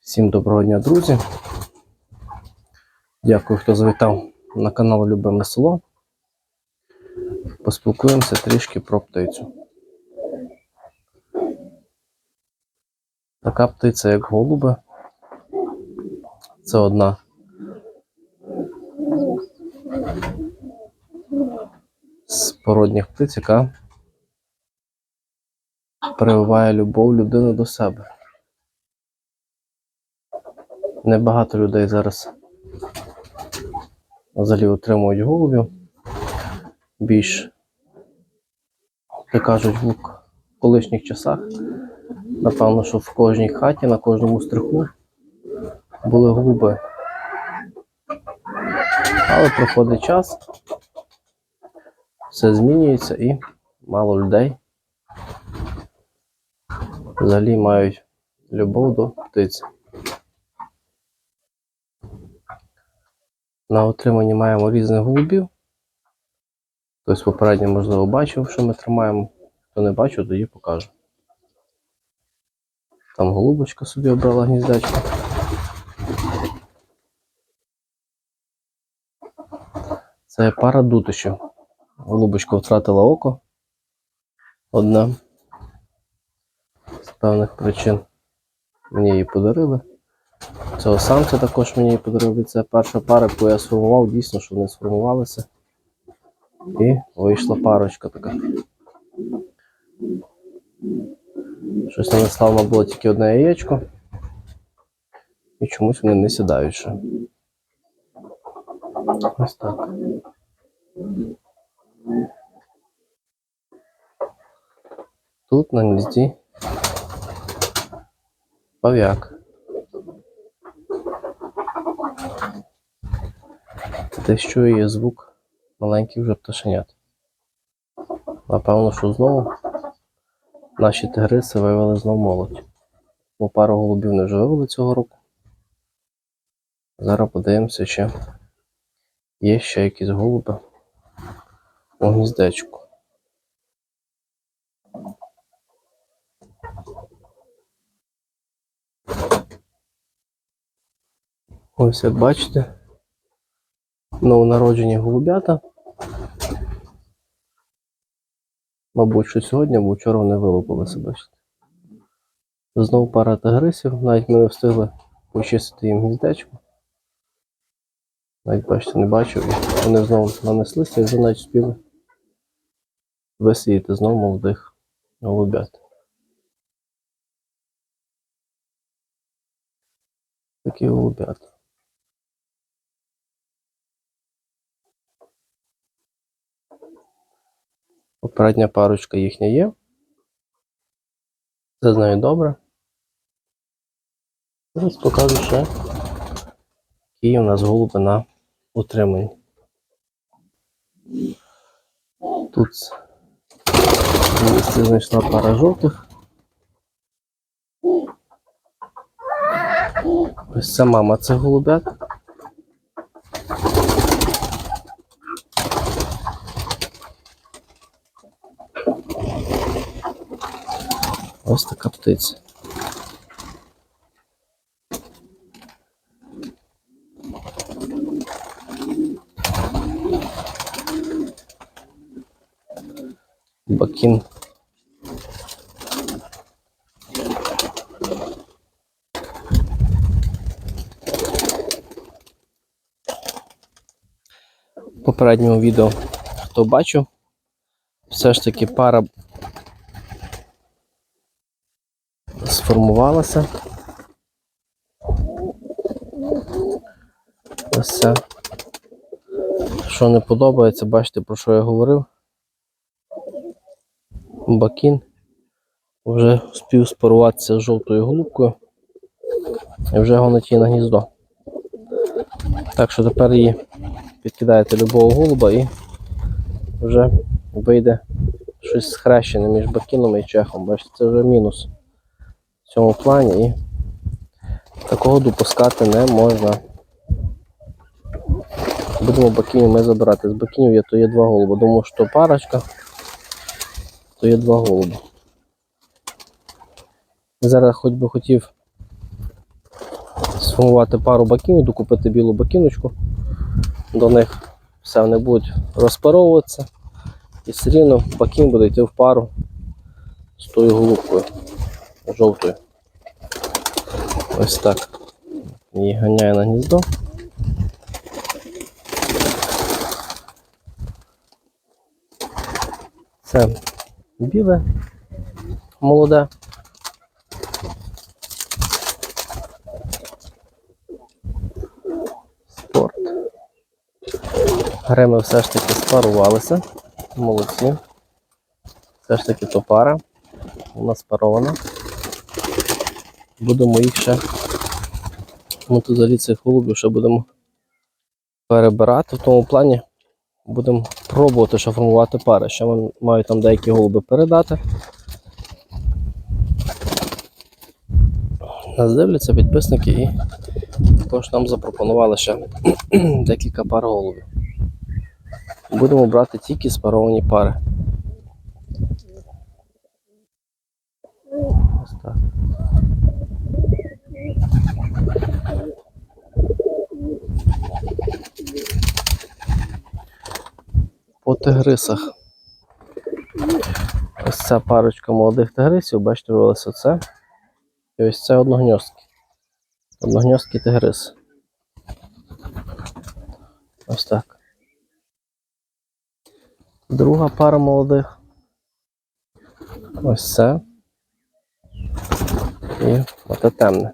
Всім доброго дня, друзі. Дякую, хто завітав на канал Любиме Село. Поспілкуємося трішки про птицю. Така птиця, як голуби. Це одна з породніх птиць, яка прививає любов людини до себе. Небагато людей зараз взагалі отримують голубів. Більш, як кажуть, в колишніх часах. Напевно, що в кожній хаті, на кожному стриху були голуби. Але проходить час, все змінюється і мало людей взагалі мають любов до птиці. На отриманні маємо різних голубів. Хтось попередньо, можливо, бачив, що ми тримаємо. Хто не бачив, тоді покажу. Там голубочка собі обрала гніздечко. Це пара дутищів. Голубочка втратила око. Одна. З певних причин мені її подарили. Цього самця також мені її подарили. Це перша пара, яку я сформував, дійсно, що вони сформувалися. І вийшла парочка така. Щось надіслав, було тільки одне яєчко. І чомусь вони не сідають ще. Ось так. Тут на гнізді пав'як. Десь чує є звук маленьких вже пташенят. Напевно, що знову наші тигриси вивели знову молодь. Бо пару голубів не вже вивели цього року. Зараз подивимося, чи є ще якісь голуби у гніздечку. Ось як бачите, новонароджені голубята. Мабуть, що сьогодні або вчора вони вилупилися, бачите. Знову пара тигрисів, навіть ми не встигли почистити їм гніздечко. Навіть бачите, не бачив, вони знову нанеслися і вже навіть спіли висіяти знову молодих голубят. Такі голубята. Попередня парочка їхня є. Це з нею добре. Зараз покажу ще, які у нас голуби на утриманні. Тут в місці знайшла пара жовтих. Ось це мама цих голубят. Ось така птиця. Бакін. Попередньому відео, хто бачив, все ж таки пара сформувалася. Ось це. Що не подобається, бачите, про що я говорив. Бакін вже встиг спаруватися з жовтою голубкою і вже гонить її на гніздо. Так що тепер її підкидаєте любого голуба і вже вийде щось схрещене між бакіном і чехом. Бачите, це вже мінус в цьому плані і такого допускати не можна. Будемо бакінів ми забирати. З бакінів є то є два голуба. Думаю, що парочка. то є два голуби. Зараз хоч би хотів сформувати пару бакінок, докупити білу бакіночку. До них все вони будуть розпаровуватися. І все рівно бакін буде йти в пару з тою голубкою жовтою. Ось так. Її ганяє на гніздо. Це біле молоде. Спорт. Греми все ж таки спарувалися. Молодці. Все ж таки то пара. Вона спарована. Будемо їх ще. Взагалі цих голубів ще будемо перебирати. В тому плані будемо пробувати ще формувати пари. Ще маю там деякі голуби передати. Нас дивляться підписники і також нам запропонували ще декілька пар голубів. Будемо брати тільки спаровані пари. Тигрисах. Ось ця парочка молодих тигрисів, бачите, вивелося це. І ось це одногньостки. Одногньостки тигрис. Ось так. Друга пара молодих. Ось це. І оте темне.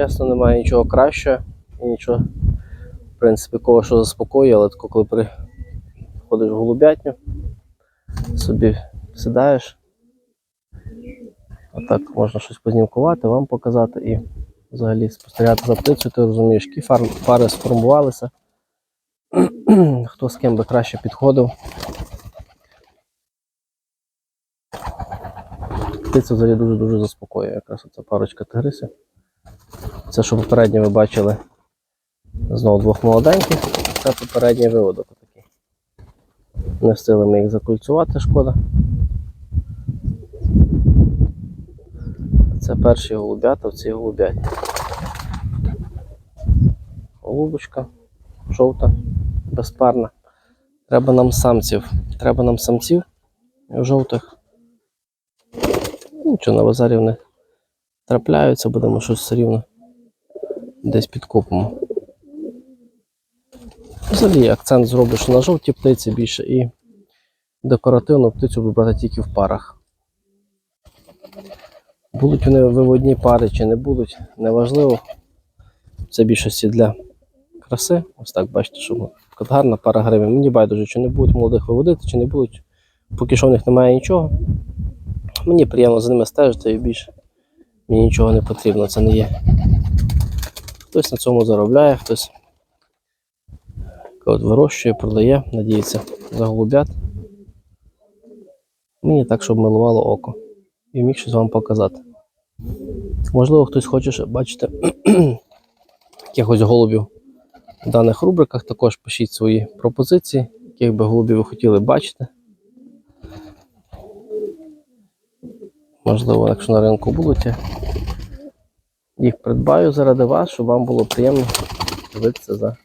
Чесно, немає нічого кращого і нічого, в принципі, кого що заспокоює, але тако, коли приходиш в голубятню, собі сідаєш, а так можна щось познімкувати, вам показати і взагалі спостерігати за птицею, ти розумієш, які пари сформувалися, хто з ким би краще підходив. Птиця взагалі дуже-дуже заспокоює, якраз оця парочка тигрисів. Це, що попередньо ви бачили знову двох молоденьких, це попередній виводок такий. Не встигли ми їх закульцювати, шкода. Це перші голубята в цій голубяті. Голубочка, жовта, безпарна. Треба нам самців. Треба нам самців жовтих. Нічого на базарі вони трапляються, будемо щось все рівно десь підкупимо. Взагалі акцент зробиш на жовті птиці більше і декоративну птицю буду брати тільки в парах. Будуть вони виводні пари чи не будуть, неважливо. Це більшості для краси. Ось так бачите, що гарна пара гривень. Мені байдуже, чи не будуть молодих виводити, чи не будуть. Поки що в них немає нічого. Мені приємно за ними стежити і більше. Мені нічого не потрібно, це не є. Хтось на цьому заробляє, хтось вирощує, продає, надіється за голубят. Мені так, щоб милувало око. І міг щось вам показати. Можливо, хтось хоче бачити якихось голубів в даних рубриках. Також пишіть свої пропозиції, яких би голубів ви хотіли бачити. Можливо, якщо на ринку будуть, їх придбаю заради вас, щоб вам було приємно дивитися за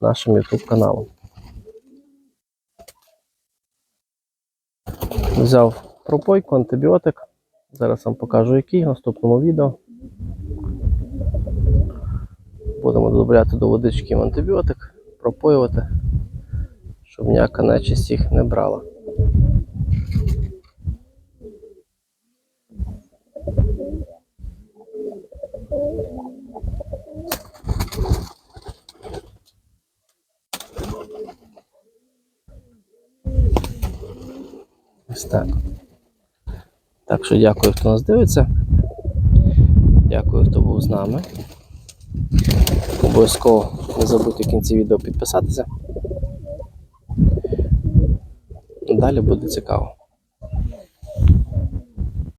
нашим YouTube каналом. Взяв пропойку, антибіотик. Зараз вам покажу який в наступному відео. Будемо додати до водички антибіотик, пропоювати, щоб ніяка нечисть їх не брала. Ось так. Так що дякую, хто нас дивиться. Дякую, хто був з нами. Обов'язково не забудьте в кінці відео підписатися. Далі буде цікаво.